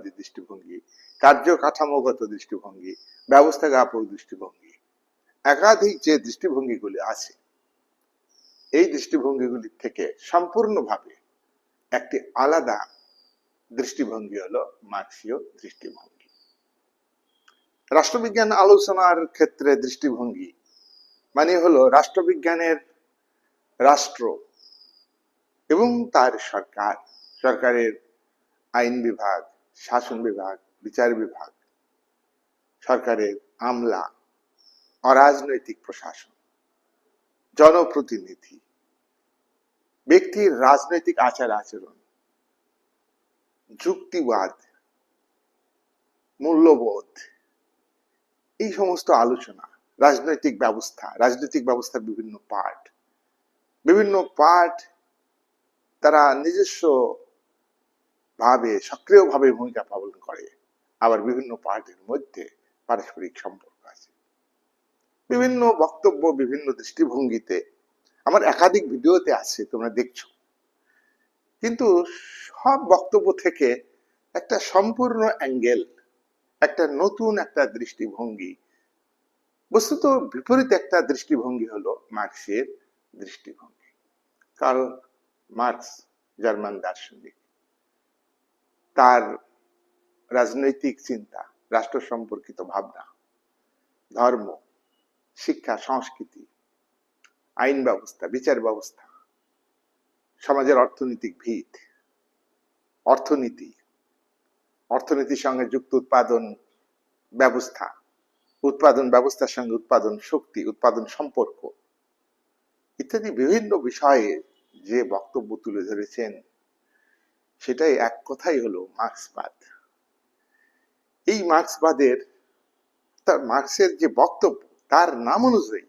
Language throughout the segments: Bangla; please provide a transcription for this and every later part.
মার্ক্সবাদী দৃষ্টিভঙ্গি, কার্যকাঠামোগত দৃষ্টিভঙ্গি ব্যবস্থাগাপক দৃষ্টিভঙ্গি, একাধিক যে দৃষ্টিভঙ্গিগুলি আছে, এই দৃষ্টিভঙ্গিগুলির থেকে সম্পূর্ণভাবে একটি আলাদা দৃষ্টিভঙ্গি হলো মার্ক্সীয় দৃষ্টিভঙ্গি। রাষ্ট্রবিজ্ঞান আলোচনার ক্ষেত্রে দৃষ্টিভঙ্গি মানে হলো রাষ্ট্রবিজ্ঞানের রাষ্ট্র এবং তার সরকার, সরকারের আইন বিভাগ শাসন বিভাগ, বিচার বিভাগ, সরকারের আমলা, অরাজনৈতিক প্রশাসন, জনপ্রতিনিধি, ব্যক্তির রাজনৈতিক আচার আচরণ, যুক্তিবাদ, মূল্যবোধ, এই সমস্ত আলোচনা, রাজনৈতিক ব্যবস্থা, রাজনৈতিক ব্যবস্থার বিভিন্ন পার্ট বিভিন্ন পার্ট তারা নিজস্ব ভাবে, সক্রিয়ভাবে ভূমিকা পালন করে। আবার বিভিন্ন পার্টির মধ্যে পারস্পরিক সম্পর্ক আছে। বিভিন্ন বক্তব্য বিভিন্ন দৃষ্টিভঙ্গিতে আমার একাধিক ভিডিওতে আছে, তোমরা দেখছ। কিন্তু সব বক্তব্য থেকে একটা সম্পূর্ণ অ্যাঙ্গেল, একটা নতুন একটা দৃষ্টিভঙ্গি। বস্তুত বিপরীত একটা দৃষ্টিভঙ্গি হলো মার্ক্সের দৃষ্টিভঙ্গি। কারণ মার্ক্স জার্মান দার্শনিক। তার রাজনৈতিক চিন্তা, রাষ্ট্র সম্পর্কিত ভাবনা, ধর্ম, শিক্ষা, সংস্কৃতি, আইন ব্যবস্থা, বিচার ব্যবস্থা, সমাজের অর্থনৈতিক ভিত, অর্থনীতি, অর্থনীতির সঙ্গে যুক্ত উৎপাদন ব্যবস্থা, উৎপাদন ব্যবস্থার সঙ্গে উৎপাদন শক্তি, উৎপাদন সম্পর্ক ইত্যাদি বিভিন্ন বিষয়ে যে বক্তব্য তুলে ধরেছেন সেটাই এক কথাই হলো মার্ক্সবাদ। এই মার্ক্সবাদের, তার মার্ক্সের যে বক্তব্য, তার নাম অনুযায়ী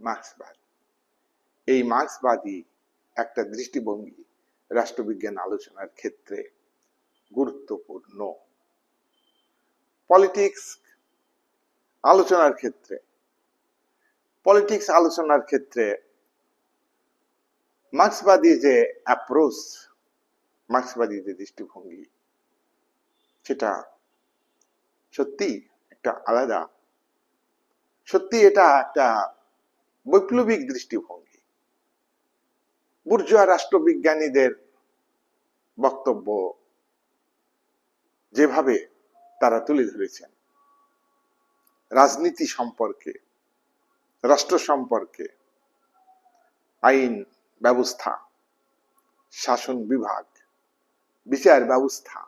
মার্ক্সবাদ। এই মার্ক্সবাদী একটা দৃষ্টিভঙ্গি রাষ্ট্রবিজ্ঞান আলোচনার ক্ষেত্রে গুরুত্বপূর্ণ। পলিটিক্স আলোচনার ক্ষেত্রে, পলিটিক্স আলোচনার ক্ষেত্রে মার্ক্সবাদী যে অ্যাপ্রোচ মার্ক্সবাদী যে দৃষ্টিভঙ্গি, সেটা সত্যি একটা আলাদা সত্যি এটা একটা বৈপ্লবিক দৃষ্টিভঙ্গি। বুর্জোয়া রাষ্ট্রবিজ্ঞানীদের বক্তব্য যেভাবে তারা তুলে ধরেছেন, রাজনীতি সম্পর্কে, রাষ্ট্র সম্পর্কে, আইন ব্যবস্থা, শাসন বিভাগ বিচার ব্যবস্থা।